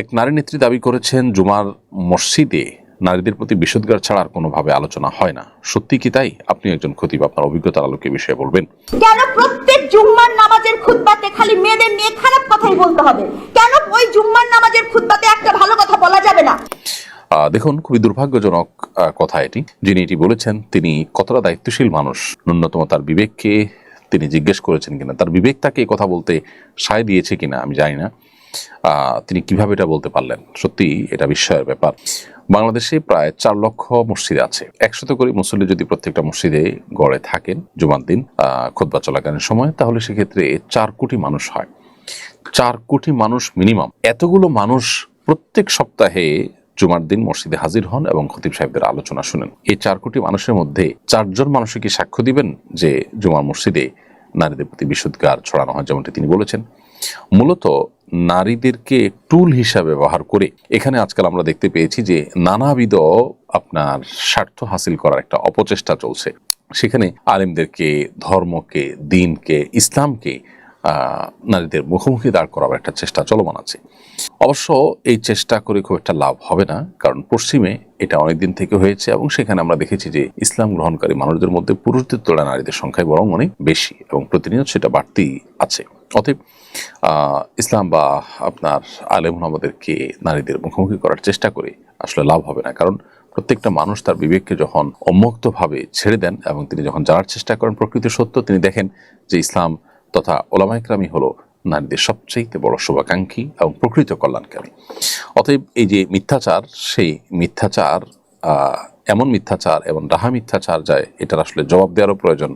এক নারী নেত্রী দাবি করেছেন জুমার মসজিদে নারীদের প্রতি বিশুদ্ধার ছাড়া আর কোনোভাবে আলোচনা হয় না। সত্যি কি তাই? আপনি একজন খতিব আপনার অভিজ্ঞতার আলোকে বিষয়ে বলবেন। কেন প্রত্যেক জুম্মার নামাজের খুতবাতে খালি মেয়েদের নিয়ে খারাপ কথাই বলতে হবে? কেন ওই জুম্মার নামাজের খুতবাতে একটা ভালো কথা বলা যাবে না? দেখুন খুবই দুর্ভাগ্যজনক কথা এটি। যিনি এটি বলেছেন তিনি কতটা দায়িত্বশীল মানুষ? ন্যূনতম তার বিবেককে তিনি জিজ্ঞেস করেছেন কিনা? তার বিবেক তাকে কথা বলতে সায় দিয়েছে কিনা আমি জানি না। তিনি কীভাবে এটা বলতে পারলেন? সত্যি এটা বিস্ময়ের ব্যাপার। বাংলাদেশে প্রায় চার লক্ষ মসজিদ আছে। একশত করে মুসল্লি যদি প্রত্যেকটা মসজিদে গড়ে থাকেন জুমার দিন খোদবা চলাকালীন সময়, তাহলে সেক্ষেত্রে চার কোটি মানুষ হয়। চার কোটি মানুষ মিনিমাম এতগুলো মানুষ প্রত্যেক সপ্তাহে জুমার দিন মসজিদে হাজির হন এবং খতিব সাহেবদের আলোচনা শুনেন। এই চার কোটি মানুষের মধ্যে চারজন মানুষকে কি সাক্ষ্য দিবেন যে জুমার মসজিদে নারীদের প্রতি বিশুদ্ধার ছড়ানো হয়, যেমনটি তিনি বলেছেন? মূলত নারীদেরকে টুল হিসাবে ব্যবহার করে এখানে আজকাল আমরা দেখতে পেয়েছি যে নানাবিধ আপনার স্বার্থ হাসিল করার একটা অপচেষ্টা চলছে। সেখানে আলেমদেরকে, ধর্মকে, দিনকে, ইসলামকে নারীদের মুখোমুখি দাঁড় করার একটা চেষ্টা চলমান আছে। অবশ্য এই চেষ্টা করে খুব একটা লাভ হবে না, কারণ পশ্চিমে এটা অনেকদিন থেকে হয়েছে এবং সেখানে আমরা দেখেছি যে ইসলাম গ্রহণকারী মানুষদের মধ্যে পুরুষদের তুলনায় নারীদের সংখ্যায় বরং অনেক বেশি এবং প্রতিনিয়ত সেটা বাড়তি আছে। অতএব ইসলাম বা আপনার আলেম আমাদেরকে নারীদের মুখোমুখি করার চেষ্টা করে আসলে লাভ হবে না। কারণ প্রত্যেকটা মানুষ তার বিবেককে যখন উন্মুক্তভাবে ছেড়ে দেন এবং তিনি যখন জানার চেষ্টা করেন প্রকৃত সত্য, তিনি দেখেন যে ইসলাম তথা ওলামাইকরামই হলো নারীদের সবচেয়ে বড় শুভাকাঙ্ক্ষী এবং প্রকৃত কল্যাণকারী। অতএব এই যে মিথ্যাচার, সেই মিথ্যাচার এমন মিথ্যাচার এবং ডাহা মিথ্যাচার যায়, এটার আসলে জবাব দেওয়ারও প্রয়োজন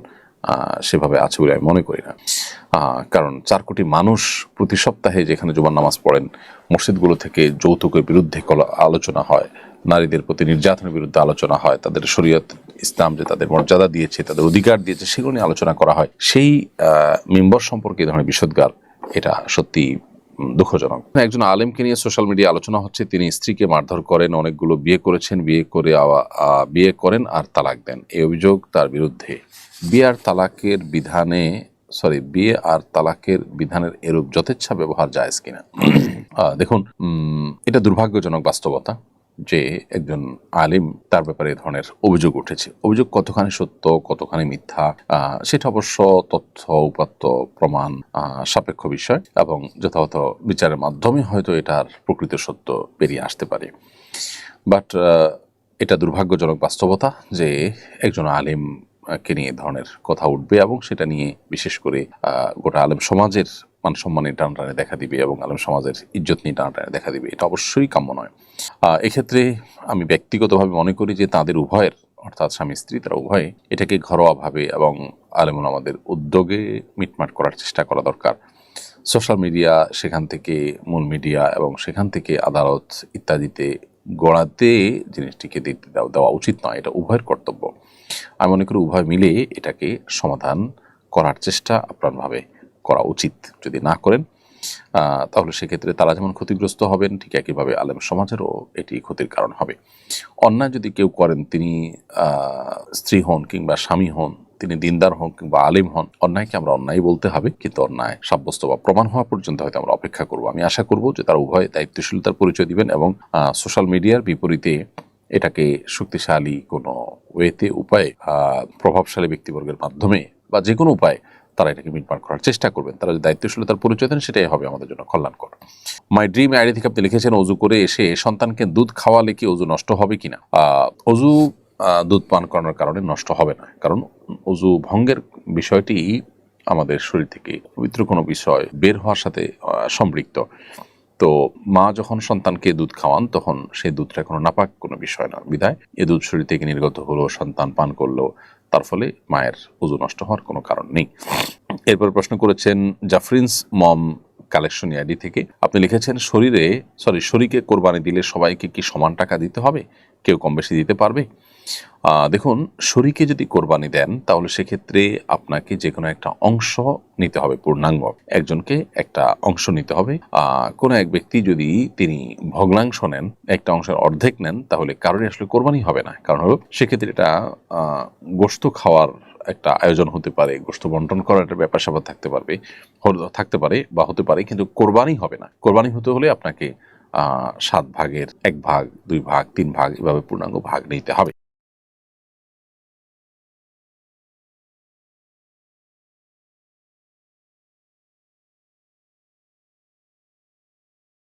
সেভাবে আছে বলে আমি মনে করি না। কারণ চার কোটি মানুষ প্রতি সপ্তাহে যেখানে জুমার নামাজ পড়েন, মসজিদগুলো থেকে যৌতুকের বিরুদ্ধে আলোচনা হয়, নারীদের প্রতি নির্যাতনের বিরুদ্ধে আলোচনা হয়, তাদের শরীয়ত ইসলাম যে তাদের মর্যাদা দিয়েছে, তাদের অধিকার দিয়েছে, সেগুলো নিয়ে আলোচনা করা হয়। সেই মেম্বার সম্পর্কে ধরনের বিষদগার এটা সত্যি দুঃখজনক। একজন আলেমকে নিয়ে সোশ্যাল মিডিয়া আলোচনা হচ্ছে, তিনি স্ত্রীকে মারধর করেন, অনেকগুলো বিয়ে করেছেন, বিয়ে করে বিয়ে করেন আর তালাক দেন। এই অভিযোগ তার বিরুদ্ধে। বিয়ে আর তালাকের বিধানে, সরি, বিয়ে আর তালাকের বিধানের এরূপ যথেচ্ছা ব্যবহার যায় কিনা। দেখুন এটা দুর্ভাগ্যজনক বাস্তবতা। যে একজন আলিম, তার ব্যাপারে এ ধরনের অভিযোগ উঠেছে। অভিযোগ কতখানি সত্য, কতখানি মিথ্যা সেটা অবশ্য তথ্য, উপাত্ত, প্রমাণ সাপেক্ষ বিষয় এবং যথাযথ বিচারের মাধ্যমে হয়তো এটার প্রকৃত সত্য বেরিয়ে আসতে পারে। বাট এটা দুর্ভাগ্যজনক বাস্তবতা যে একজন আলিম কে নিয়ে ধরনের কথা উঠবে এবং সেটা নিয়ে বিশেষ করে গোটা আলেম সমাজের মান সম্মানে টানটানে দেখা দিবে এবং আলম সমাজের ইজ্জত নিয়ে টানটানে দেখা দিবে, এটা অবশ্যই কাম্য নয়। এক্ষেত্রে আমি ব্যক্তিগতভাবে মনে করি যে তাদের উভয়ের, অর্থাৎ স্বামী স্ত্রী তারা উভয়ে এটাকে ঘরোয়াভাবে এবং আলেমুল আমাদের উদ্যোগে মিটমাট করার চেষ্টা করা দরকার। সোশ্যাল মিডিয়া সেখান থেকে, মূল মিডিয়া এবং সেখান থেকে আদালত ইত্যাদিতে গড়াতে জিনিসটিকে দেওয়া উচিত নয়, এটা উভয়ের কর্তব্য। আমি মনে করি উভয় মিলে এটাকে সমাধান করার চেষ্টা আপ্রাণভাবে করা উচিত। যদি না করেন তাহলে সেক্ষেত্রে তারা যেমন ক্ষতিগ্রস্ত হবেন, ঠিক একইভাবে আলেম সমাজেরও এটি ক্ষতির কারণ হবে। অন্যায় যদি কেউ করেন, তিনি স্ত্রী হন কিংবা স্বামী হন, তিনি দিনদার হন কিংবা আলিম হন, অন্যায়কে আমরা অন্যায় বলতে হবে, কিন্তু অন্যায়, সাব্যস্ত বা প্রমাণ হওয়া পর্যন্ত হয়তো আমরা অপেক্ষা করব। আমি আশা করব যে তারা উভয় দায়িত্বশীলতার পরিচয় দিবেন এবং সোশ্যাল মিডিয়ার বিপরীতে এটাকে শক্তিশালী কোনো ওয়েতে, উপায়ে প্রভাবশালী ব্যক্তিবর্গের মাধ্যমে বা যে কোনো উপায়ে তারা এটাকে মিটমাট করার চেষ্টা করবেন। তারা যদি দায়িত্বশীলতার পরিচয় দেন, সেটাই হবে আমাদের জন্য কল্যাণকর। মাই ড্রিম আইডি থেকে আপনি লিখেছেন, অজু করে এসে সন্তানকে দুধ খাওয়ালে কি অজু নষ্ট হবে কিনা? অজু দুধ পান করানোর কারণে নষ্ট হবে না। কারণ অজু ভঙ্গের বিষয়টি আমাদের শরীর থেকে পবিত্র কোনো বিষয় বের হওয়ার সাথে সম্পৃক্ত। তো মা যখন সন্তানকে দুধ খাওয়ান, তখন সেই দুধটা কোনো নাপাক কোনো বিষয় না। বিধায় এ দুধ শরীর থেকে নির্গত হলো, সন্তান পান করল তার ফলে মায়ের উজু নষ্ট হওয়ার কোনো কারণ নেই। এরপর প্রশ্ন করেছেন জাফরিন্স মম কালেকশন আইডি থেকে, আপনি লিখেছেন শরীরে, সরি শরীকে কোরবানি দিলে সবাইকে কি সমান টাকা দিতে হবে? কেউ কম বেশি দিতে পারবে? দেখুন শরীকে যদি কোরবানি দেন, তাহলে সেক্ষেত্রে আপনাকে যে কোনো একটা অংশ নিতে হবে, পূর্ণাঙ্গ। একজনকে একটা অংশ নিতে হবে। কোনো এক ব্যক্তি যদি তিনি ভগ্নাংশ নেন, একটা অংশের অর্ধেক নেন, তাহলে কারোরই আসলে কোরবানি হবে না। কারণ হলো, সেক্ষেত্রে এটা গোশত খাওয়ার একটা আয়োজন হতে পারে গোশত বন্টন করার একটা ব্যাপার স্যাপার থাকতে পারবে থাকতে পারে বা হতে পারে, কিন্তু কোরবানি হবে না। কোরবানি হতে হলে আপনাকে সাত ভাগের এক ভাগ, দুই ভাগ, তিন ভাগ, এভাবে পূর্ণাঙ্গ ভাগ নিতে হবে।